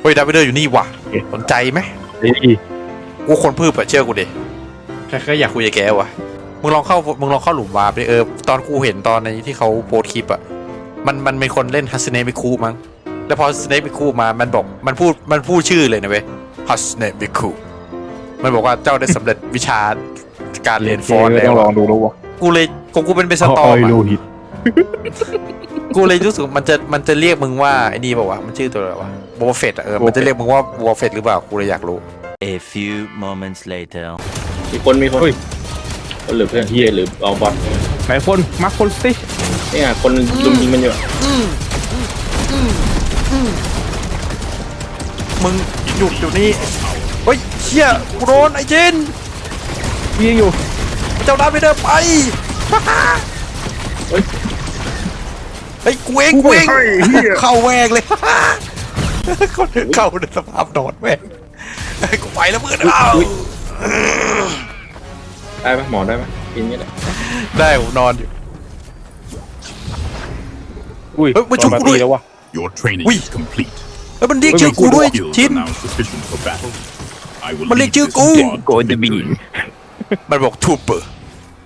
เฮ้ยดาวิเดอร์อยู่นี่ว่ะสนใจไหมเฮ้ยกูคนพืบอะเชื่อกูดิแค่แค่อยากคุยกับแกว่ะมึงลองเข้ามึงลองเข้าหลุมวาร์ปดิเออตอนกูเห็นตอนในที่เขาโพสต์คลิปอะมันมันเป็นคนเล่นฮัสเนมิคูมั้งแล้วพอฮัสเนมิคูมามันบอกมันพูดมันพูดชื่อเลยนะเว้ยฮัสเนมิคูมันบอกว่าเจ้าได้สำเร็จวิชาการเรียนฟอนต์เจแล้ต้อวงลองอะดูแล้ววะกูเลยกูกูเป็นเป็นสตออมอยอะโลหิต กูเลยรู้สึกมันจะมันจะเรียกมึงว่าไอ้นี่บอกว่าวะมันชื่อตัวอะไรวะโบเฟตอะเออมันจะเรียกมึงว่าวอลเฟตหรือเปล่ากูเลยอยากรู้ A few moments later. มีคนมีคนเฮ้ย คนหรือเพื่อนเฮียหรือเอาบอลไหนคนมาคนสิเนี่ยคนลุมยิงมันอยู่อะมึงหยุดอยู่นี่เฮ้ยเชี่ยกูโดนไอ้เจนยิงอยู่เจ้าดาบไปเดินไป เฮ้ย กูเองกูเองเข้าแวกเลยคนเข้าในสภาพนอนแม่งเฮ้ยกูไปแล้วเพื่อนเอาได้ไหมหมอได้ไหมกินก็ได้ได้ผมนอนอยู่อุ้ยเฮ้ยมาชุบกูด้วยตอนตีแล้ววะ Your training Oui. is complete. เฮ้ยมันเรียกชื่อกูด้วย Skills ชิน are now sufficient for battle. I will มันเรียก lead ชื่อ this กู squad โก to นจะบี victory. มันบอก trooper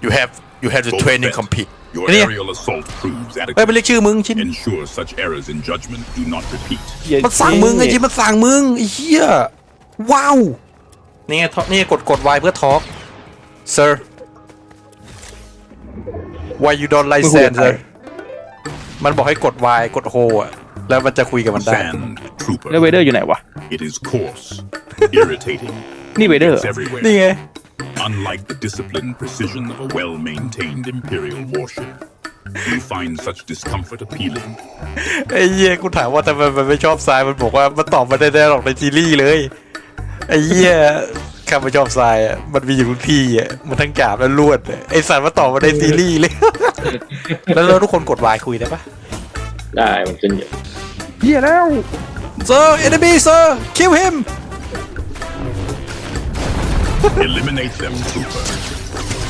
you have you have the Boba training Fett, complete Your ไอ้เนี่ย aerial assault proves เฮ้ยมัน adequate. เรียกชื่อมึงชิน Ensure such errors in judgment do not repeat. มันสั่งมึงไอ้จิมันสั่งมึงไอ้เหี้ยว้าวนี่ไงท็อปนี่ไงกดกด Y เพื่อทอล์ก sir why you don't like มึงคุยกับ sand ใคร sir มันบอกให้กด Y กดโฮอะ แล้วมันจะคุยกับมันได้ Sand แล้วเว trooper. เดอร์อยู่ไหนวะ It is coarse, irritating. นี่เวเดอร์ It's everywhere. นี่ไง Unlike the disciplined precision of a well-maintained Imperial warship, you find such discomfort appealing. ไอ้เหี้ยกูถามว่าทำไมมันไม่ชอบทรายมันบอกว่ามันตอบมาได้ได้หรอกในซีรีส์เลยไอ้เหี้ยข้าไม่ชอบทรายอะมันมีอยู่ทุกที่อะมันทั้งจาบและลวดอะไอ้สัตว์มาตอบมาในซีรีส์เลย แล้วเราทุกคนกด Y คุยได้ปะได้มันขึ้นอยู่เฮียแล้ว sir enemy sir kill him Eliminate them, trooper.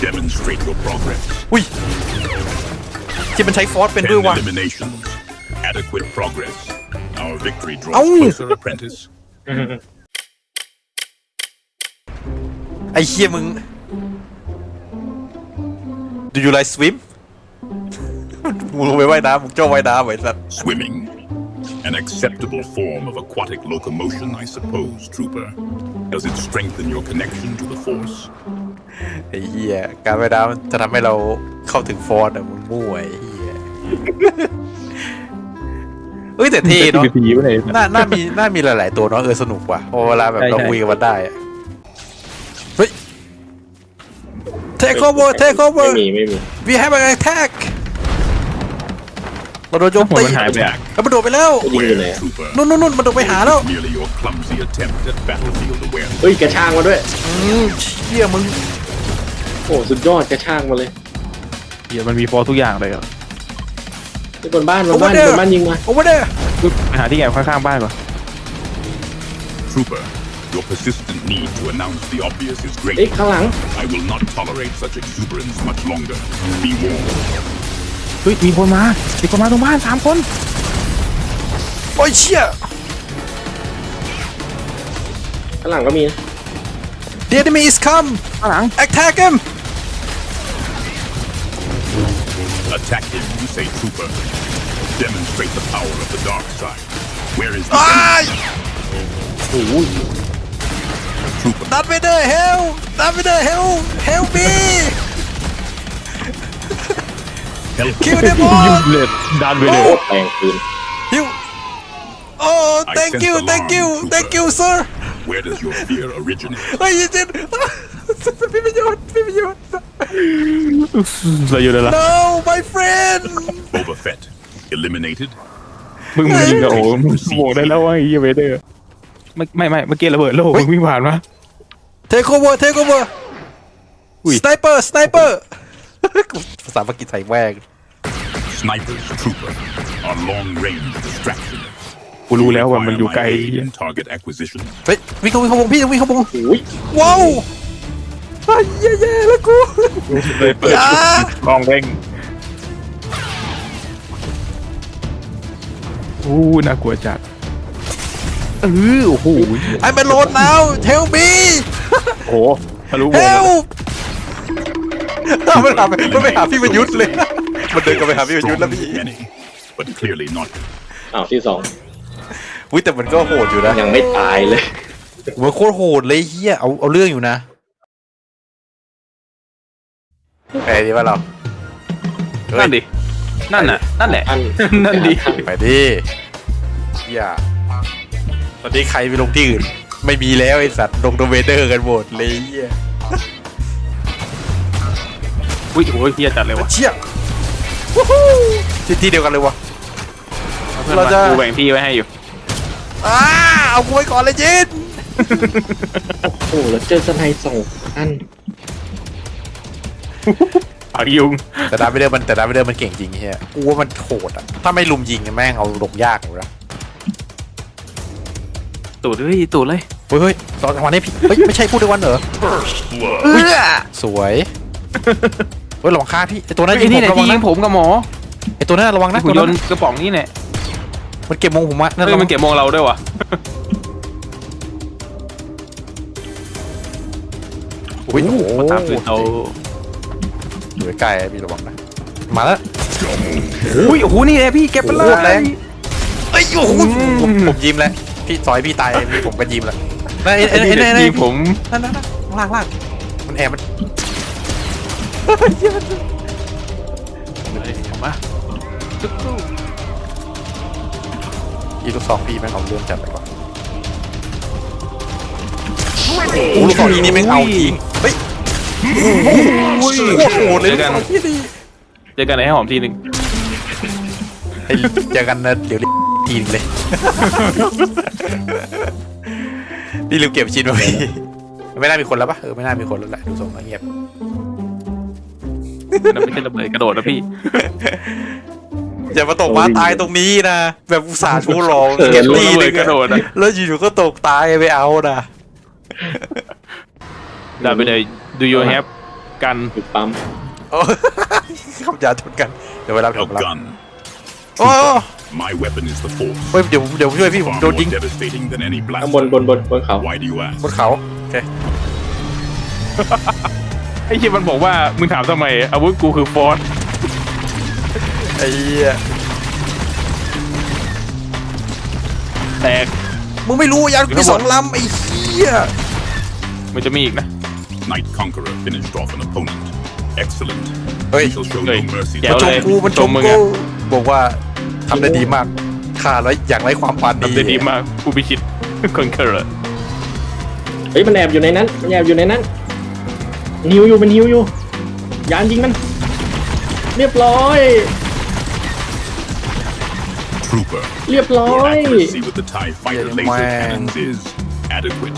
Demonstrate your progress. อุ้ยที่มันใช้ฟอสเป็น Ten ด้วยวะ eliminations. Adequate progress. Our victory draws Ow. closer, apprentice. ไอ้เหี้ยมึง Do you like swim มึงลงไปว่ายน้ำมึงจ้องว่ายน้ำไอ้สัตว์ Swimming. An acceptable form of aquatic locomotion, I suppose, trooper. Does it strengthen your connection to the Force? ไอ้เหี้ยการว่ายน้ำจะทำให้เราเข้าถึงฟอสอะมึงมั่วไอ้เหี้ยเอ้ยแต่เท่เนาะผีไปไหนน่าน่ามีน่ามีหลาย ๆ ตัวเนาะเออสนุกว่ะพอเวลาแบบใช่เราใช่ คุยกับมันได้อะเฮ้ย take over take ไม่ over มีไม่มี we have an attack เราโดนโจมหัตีายแล้วมันโดดไปแล้วนู่นนู่นมันโดดไปหาแล้วเฮ้ยกระช่างมาด้วยเชี่ยมึงโอ้สุดยอดกระช่างมาเลยเหี้ยมันมีฟอร์ทุกอย่างเลยอะไปบนบ้านบนบ้านบนบ้านยิงมาโอ้ไม่ได้ไปหาที่แอบข้างๆบ้านก่อน Trooper, your persistent need to announce the obvious is อ้ย great. ข้างหลัง I will not tolerate such exuberance much longer. Be warned. เฮ้ยมีคนมามีคนมาตรงบ้านสามคนโอ้ยเชี่ยข้างหลังก็มีนะ the enemy is come ข้างหลัง attack him Attack him, you say, trooper. Demonstrate the power of the dark side. Where is the อ้าย trooper? ดันไปเดอร์ help ดันไปเดอร์ help help me Help kill them ยู all เลตดันไปเลยโคตรแรงปืน you oh thank you thank you thank you sir Where does your fear originate? เฮ้ยเจนพี่ประโยชน์พี่ประโยชน์เราอยู่เลยล่ะ no my friend Boba Fett. Eliminated? มึงมึงยิงกับโอ้มึงโบกได้แล้วว่าไอ้เฮียเวเดอร์ไม่ไม่ไม่เมื่อกี้ระเบิดโลกมึงวิ่งผ่านมา take over take over อุ้ย sniper sniper ภาษาอังกฤษใส่แวง Snipers, trooper, are long-range distraction. กูรู้แล้วว่ามันอยู่ไกล Require my aid in target acquisition. เฮ้ยวิ่งเข้าวิ่งเข้าวงพี่วิ่งเข้าวงอุ้ยว้าวไอ้เหี้ยแย่แล้วกูเลยเปิดอ่ากองเร่งอู้น่ากลัวจัดเออโอ้โหไอ้เป็นโลนแล้วเทลบีโอ้โหทะลุวเฮงลมันหามันไปหาพี่ประยุทธ์เลย มันเดินกลับไปหาพี่ประยุทธ์แล้ว Strong พี่ as many, but clearly not อ้าวที่สองอุ้ยแต่มันก็โหดอยู่นะยังไม่ตายเลยมันโคตรโหดเลยเฮียเอาเอาเรื่องอยู่นะไปดีป่ะเราเฮ้ยนั่นดิ นั่นน่ะ นั่นแหละ อันนั่นดิ ไปดิเฮียตอนนี้ใครไปลงที่อื่น ไม่มีแล้วไอสัตว์ลงโดเวเดอร์กันหมดเลยเฮียอุ้ยโอ้ยเฮียจัดเลยวะเชี่ยวู้ฮู้ ที่ที่เดียวกันเลยวะเราเราจะจะกูแบ่งที่ไว้ให้อยู่ อ้าเอากูไว้ก่อนเลยจินโอ้โหแล้วเจอสไนด์สองอันผักยุงแต่ดาร์ธเวเดอร์มันแต่ดาร์ธเวเดอร์มันเก่งจริงเฮียกูว่ามันโหดอะถ้าไม่ลุมยิงแม่งเอาลงยากอยู่นะตูดเลยตูดเลยเฮ้ยเฮ้ยตอนวันนี้พี่เฮ้ยไม่ใช่พูดด้วยวันเหรอ first blood. เออสวย เฮ้ยระวังฆ่าพี่ไอตัวนั้นไอ้ยิงนี่ผมแหละระวังนะที่ยิงผมกับหมอไอตัวนั้นระวังนะหุ่นตัยวนนั้นต์กระป๋องนี่แหละมันเก็บมงผมอะนั่นเฮ้ยระวัมันงเก็บมองเราด้วยวะอุ้ยโอ้โหมาตามตื่นเอาอยู่ใกล้ๆอะพี่ระวังนะมาแล้ว อุ้ยโอ้โหนี่แหละพี่เก็บไปเลโคตรแรงยเอ้ยโอ้โหผมผมยิ้มแล้วพี่ซอยพี่ตายพี่ผมก็ยิ้มแล้วนั่นไอ้ไอ้นี่ไอ้แหละไอ้ไอ้ที่ผมนั่นนั่นนั่นล่างล่างมันแอบมัน เอามาจุ๊บจุ๊บอีลูกสองพี่แม่งเอาเรื่องจัดไปก่อนโอ้ลูกสองอีนี่แม่งเอาจริงเฮ้ยโอ้โหโคตรโหดเลยลูกสองพี่นี่เจอกันในให้หอมทีหนึ่งให้เจอกันนะเดี๋ยวเรียกทีนึงเลยนี่ลืมเก็บชิ้นมาพี่ไม่น่ามีคนแล้วปะเออไม่น่ามีคนแล้วแหละดูทรงแล้วเงียบ นั่นไม่ใช่ระเบิดกระโดดนะพี่ อย่ามาตกมาตายตรงนี้นะ แบบอุตส่าห์ชูรองเก็บระทีเบินึดงกระโดดอะนะแล้วอยู่ๆก็ตกตายไปเอานะดาไปเลย do you have กันอยู่ปั๊มโอ้ คำยาชนกัน เดี๋ยวเวลาผม A รับ gun. โอ้ My weapon is the force. เฮ้ยเดี๋ยวผมเดี๋ยวผมช่วยพี่ผม Far โดน more ยิง devastating than any ข้างบน blaster. บนบนบนเขา Why do you บน ask? เขา โอเค ไอ้เหี้ยมันบอกว่ามึงถามทำไมอาวุธกูคือฟอสไอ้เหี้ยแตก มึงไม่รู้ยานมีสองลำไอ้เหี้ยมันจะมีอีกนะ Night Conqueror finished off an opponent. Excellent. เฮ้ย We shall show Hey, no mercy. yeah, มันชมกูมันชมชมมึงกูอะบอกว่าทำได้ดีมากฆ่าแล้วอย่างไรความปานดีทำได้ดีมากผู้พิชิตคอนเคอร์เฮ้ยมันแอบอยู่ในนั้นมันแอบอยู่ในนั้น นิวอยู่มันนิวอยู่ ยานยิงมัน เรียบร้อย Trooper. เรียบร้อ Your ย accuracy with the TIE fighter Yeah, laser man. cannons is adequate.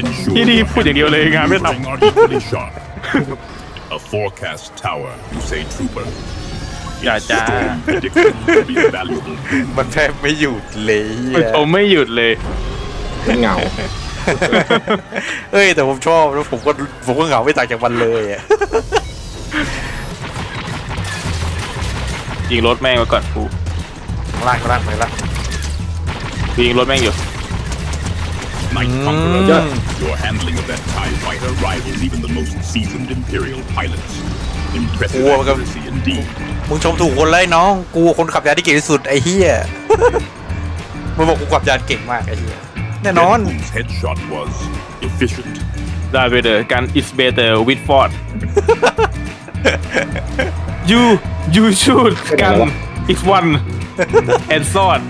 Ensure ที่นี่ your พูดอย่างเดียวเลยงานไม่ท maneuvering are equally sharp. A forecast tower, you say, Trooper. ำอย่าจ้า Storm prediction will be a valuable tool. มันแทบไม่หยุดเลยมันชมไม่หยุดเลย เหงา เอ้ยแต่ผมชอบแล้วผมก็ผมก็เหงาไม่ต่างจากมันเลยอะยิงรถแม่งไว้ก่อนกูข้างล่างข้างล่างไปละกูยิงรถแม่งอยู่ Night Mm. Conqueror, your handling of that TIE fighter rivals even the most seasoned Imperial pilots. Impressive Wow, okay. accuracy indeed. มึงชมถูกคนเลยน้อง กูคนขับยานที่เก่งที่สุดไอ้เหี้ยมึงบอกกูขับยานเก่งมากไอ้เหี้ย แน่นอน Deadpool's headshot was efficient. ได้ไปเดอกัน is better with Ford you you shoot กัน is one and sword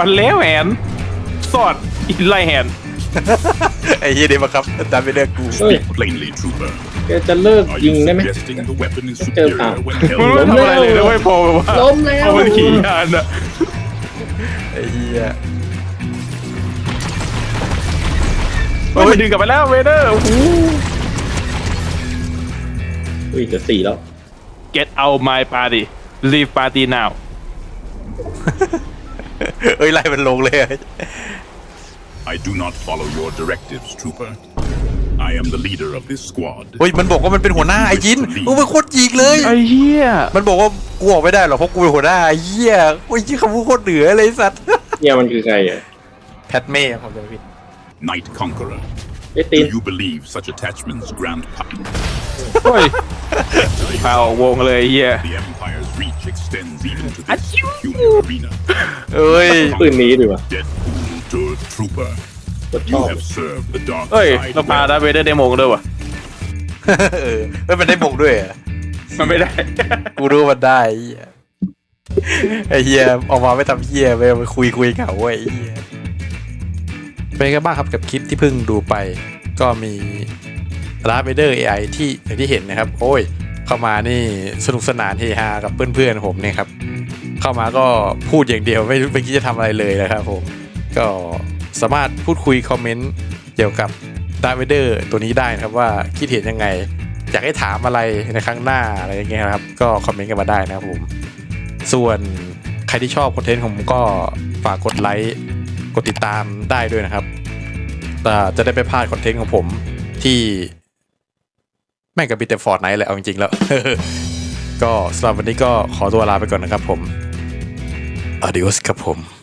one แล้วแอนสอดอีกไล่แฮนไอ้เหี้ยเดี๋ยวมาครับดันไปเลือกกูเฮ้ย Speak plainly, Trooper. แกจะเลิก Are ยิง you ได้ไหม suggesting the weapon is Let's go superior out. when มึง held ไม่ in ทำอะไรเลยนะเว้ยพอแบบว่าล้มแล้ว เอามันขี่ยานอะไอ้เหี้ย เฮ้ยมันดึงกลับไปแล้วเวเดอร์อุ้ยจะสี่แล้ว get out my party leave party now เอ้ยไล่มันลงเลย I do not follow your directives, Trooper. I am the leader of this squad. เฮ้ยมันบอกว่ามันเป็นหัวหน้าไอ้จินมึงเป็นโคตรจีกเลย ไอ้เหี้ยมันบอกว่ากูออกไม่ได้หรอกเพราะกูเป็นหัวหน้าไอ้เหี้ยโอ้ยยี่คำพูดโคตรเหนือเลยไอ้สัตว์เนี่ยมันคือใครอะ แพทเม่ผมจะไม่ผิด Night Conqueror. ไอ้ตี Do น you believe such attachments grant power? เฮ้ยพาออกวงเลยไอ้เฮีย The Empire's reach extends even to this human arena. เอ้ย ปืนนี้ดีวะ Deadpool to Trooper. กดช You อบ have served the dark เฮ้ย side เราพา well. ดาร์ธเวเดอร์เดโมงด้วยวะเออเฮ้ยมันได้มงด้วยเหรอมันไม่ได้ กูรู้มันได้ไอ้เหี้ยไอ้เฮียออกมาไม่ทำเฮียไปไปคุยคุยเหงาเว้ยไอ้เฮีย เป็นไงบ้างครับกับคลิปที่เพิ่งดูไป ก็มีลาเบเดอร์ AI ที่อย่างที่เห็นนะครับ โอ้ย เข้ามานี่สนุกสนานเฮฮากับเพื่อนๆผมเนี่ยครับ เข้ามาก็พูดอย่างเดียวไม่ไม่คิดจะทำอะไรเลยนะครับผม ก็สามารถพูดคุยคอมเมนต์เกี่ยวกับดาร์เวเดอร์ตัวนี้ได้นะครับว่าคิดเห็นยังไง อยากให้ถามอะไรในครั้งหน้าอะไรอย่างเงี้ยครับ ก็คอมเมนต์กันมาได้นะครับผม ส่วนใครที่ชอบคอนเทนต์ผมก็ฝากกดไลค์ กดติดตามได้ด้วยนะครับแต่จะได้ไปพลาดคอนเทนต์ของผมที่แม่งกับบีเตฟอร์ดไนท์แหละเอาจริงๆแล้ว ก็สำหรับวันนี้ก็ขอตัวลาไปก่อนนะครับผมอดิโอสครับผม